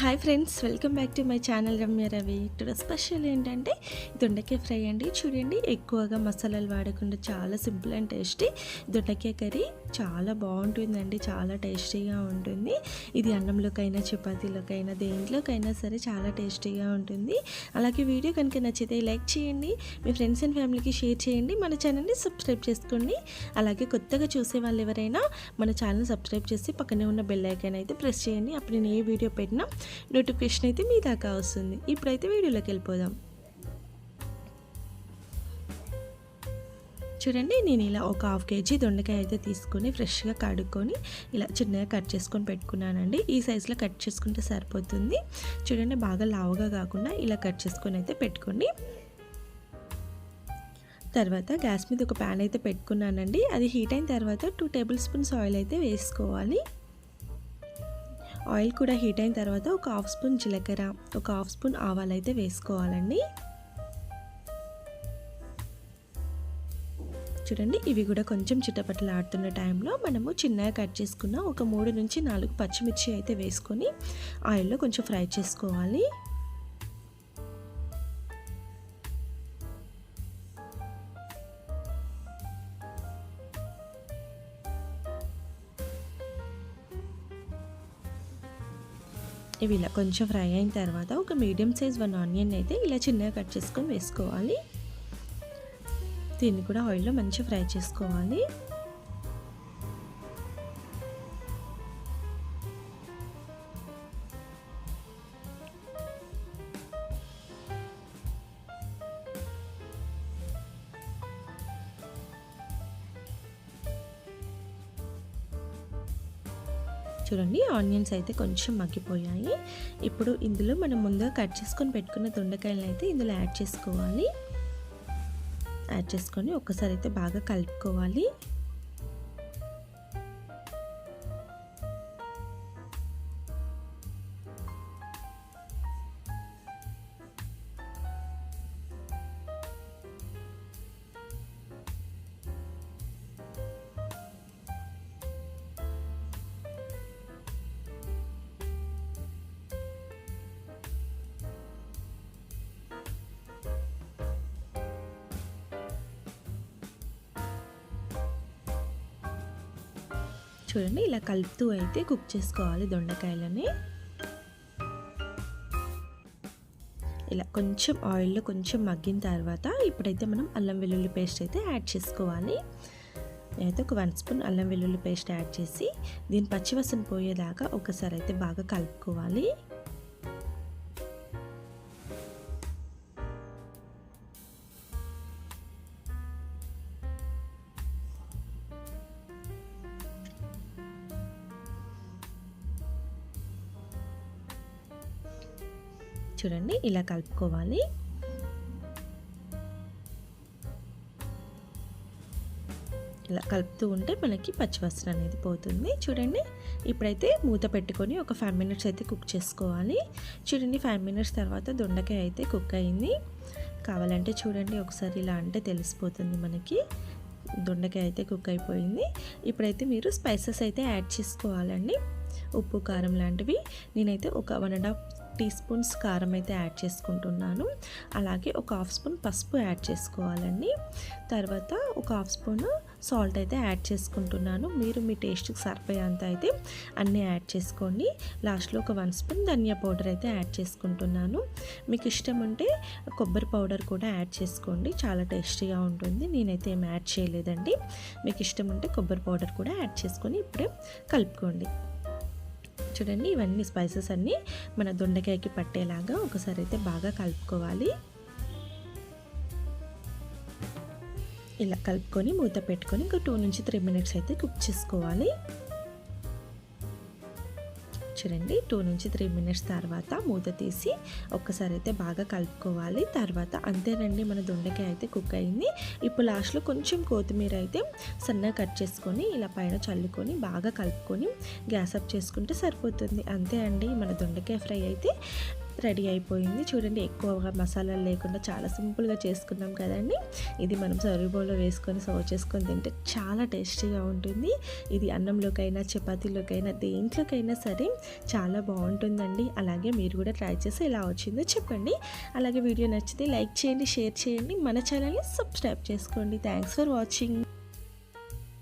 Hi friends welcome back to my channel Ramya Ravi today special ఏంటంటే దొండకాయ fry అండి. చూడండి ఎక్కువగా మసాలాలు వాడకుండా చాలా సింపుల్ అండ్ టేస్టీ దొండకాయ కర్రీ. చాలా బాగుంటుందండి చాలా టేస్టీగా ఉంటుంది. ఇది అన్నంలోకైనా చపాతీలోకైనా దేంట్లోకైనా సరే చాలా టేస్టీగా ఉంటుంది. అలాగే వీడియో కనుక నచ్చితే లైక్ చేయండి మీ ఫ్రెండ్స్ అండ్ ఫ్యామిలీకి షేర్ చేయండి మన ఛానల్ని సబ్స్క్రైబ్ చేసుకోండి. అలాగే కొత్తగా చూసే వాళ్ళు ఎవరైనా మన ఛానల్ సబ్స్క్రైబ్ చేసి పక్కనే ఉన్న బెల్ ఐకాన్ అయితే ప్రెస్ చేయండి. అప్పుడు నేను ఏ వీడియో పెట్టినా నోటిఫికేషన్ అయితే మీ దాకా వస్తుంది. ఇప్పుడైతే వీడియోలోకి వెళ్ళిపోదాం. చూడండి నేను ఇలా ఒక హాఫ్ కేజీ దొండకాయ అయితే తీసుకొని ఫ్రెష్గా కడుక్కొని ఇలా చిన్నగా కట్ చేసుకొని పెట్టుకున్నానండి. ఈ సైజులో కట్ చేసుకుంటే సరిపోతుంది. చూడండి బాగా లావుగా కాకుండా ఇలా కట్ చేసుకొని అయితే పెట్టుకోండి. తర్వాత గ్యాస్ మీద ఒక ప్యాన్ అయితే పెట్టుకున్నానండి. అది హీట్ అయిన తర్వాత టూ టేబుల్ స్పూన్స్ ఆయిల్ అయితే వేసుకోవాలి. ఆయిల్ కూడా హీట్ అయిన తర్వాత ఒక హాఫ్ స్పూన్ జీలకర్ర ఒక హాఫ్ స్పూన్ ఆవాలు అయితే వేసుకోవాలండి. చూడండి ఇవి కూడా కొంచెం చిట్టపట్టలు ఆడుతున్న టైంలో మనము చిన్నగా కట్ చేసుకున్న ఒక మూడు నుంచి నాలుగు పచ్చిమిర్చి అయితే వేసుకొని ఆయిల్లో కొంచెం ఫ్రై చేసుకోవాలి. ఇవి ఇలా కొంచెం ఫ్రై అయిన తర్వాత ఒక మీడియం సైజ్ వన్ ఆనియన్ అయితే ఇలా చిన్నగా కట్ చేసుకొని వేసుకోవాలి. దీన్ని కూడా ఆయిల్లో మంచిగా ఫ్రై చేసుకోవాలి. చూడండి ఆనియన్స్ అయితే కొంచెం మగ్గిపోయాయి. ఇప్పుడు ఇందులో మనం ముందుగా కట్ చేసుకొని పెట్టుకున్న దొండకాయలను అయితే ఇందులో యాడ్ చేసుకోవాలి. యాడ్ చేసుకొని ఒక్కసారి అయితే బాగా కలుపుకోవాలి. చూడండి ఇలా కలుపుతూ అయితే కుక్ చేసుకోవాలి దొండకాయలని. ఇలా కొంచెం ఆయిల్లో కొంచెం మగ్గిన తర్వాత ఇప్పుడైతే మనం అల్లం వెల్లుల్లి పేస్ట్ అయితే యాడ్ చేసుకోవాలి. నేనైతే ఒక వన్ స్పూన్ అల్లం వెల్లుల్లి పేస్ట్ యాడ్ చేసి దీని పచ్చివసన పోయేదాకా ఒకసారి అయితే బాగా కలుపుకోవాలి. చూడండి ఇలా కలుపుకోవాలి. ఇలా కలుపుతూ ఉంటే మనకి పచ్చివస్త్ర అనేది పోతుంది. చూడండి ఇప్పుడైతే మూత పెట్టుకొని ఒక ఫైవ్ మినిట్స్ అయితే కుక్ చేసుకోవాలి. చూడండి ఫైవ్ మినిట్స్ తర్వాత దొండకాయ అయితే కుక్ అయింది. కావాలంటే చూడండి ఒకసారి ఇలా అంటే తెలిసిపోతుంది మనకి. దొండకాయ అయితే కుక్ అయిపోయింది. ఇప్పుడైతే మీరు స్పైసెస్ అయితే యాడ్ చేసుకోవాలండి. ఉప్పు కారం లాంటివి. నేనైతే ఒక one and half tea spoons కారం అయితే యాడ్ చేసుకుంటున్నాను. అలాగే ఒక హాఫ్ స్పూన్ పసుపు యాడ్ చేసుకోవాలండి. తర్వాత ఒక హాఫ్ స్పూన్ సాల్ట్ అయితే యాడ్ చేసుకుంటున్నాను. మీరు మీ టేస్ట్కి సరిపోయేంత అయితే అన్నీ యాడ్ చేసుకోండి. లాస్ట్లో ఒక వన్ స్పూన్ ధనియా పౌడర్ అయితే యాడ్ చేసుకుంటున్నాను. మీకు ఇష్టం ఉంటే కొబ్బరి పౌడర్ కూడా యాడ్ చేసుకోండి. చాలా టేస్టీగా ఉంటుంది. నేనైతే ఏం యాడ్ చేయలేదండి. మీకు ఇష్టం ఉంటే కొబ్బరి పౌడర్ కూడా యాడ్ చేసుకొని ఇప్పుడే కలుపుకోండి. చూడండి ఇవన్నీ స్పైసెస్ అన్నీ మన దొండకాయకి పట్టేలాగా ఒకసారి అయితే బాగా కలుపుకోవాలి. ఇలా కలుపుకొని మూత పెట్టుకొని ఒక టూ నుంచి త్రీ మినిట్స్ అయితే కుక్ చేసుకోవాలి. చూడండి టూ నుంచి త్రీ మినిట్స్ తర్వాత మూత తీసి ఒక్కసారి అయితే బాగా కలుపుకోవాలి. తర్వాత అంతేనండి మన దొండకాయ అయితే కుక్ అయింది. ఇప్పుడు లాస్ట్లో కొంచెం కొత్తిమీర అయితే సన్నగా కట్ చేసుకొని ఇలా పైన చల్లుకొని బాగా కలుపుకొని గ్యాస్ అప్ చేసుకుంటే సరిపోతుంది. అంతే అండి మన దొండకాయ ఫ్రై అయితే. రెడీ అయిపోయింది. చూడండి ఎక్కువగా మసాలాలు లేకుండా చాలా సింపుల్గా చేసుకున్నాం కదండి. ఇది మనం సర్వ్ బౌల్లో వేసుకొని సర్వ్ చేసుకొని తింటే చాలా టేస్టీగా ఉంటుంది. ఇది అన్నంలోకైనా చపాతీలోకైనా దేంట్లోకైనా సరే చాలా బాగుంటుందండి. అలాగే మీరు కూడా ట్రై చేసి ఎలా వచ్చిందో చెప్పండి. అలాగే వీడియో నచ్చితే లైక్ చేయండి షేర్ చేయండి. మన ఛానల్ని సబ్స్క్రైబ్ చేసుకోండి. Thanks for watching.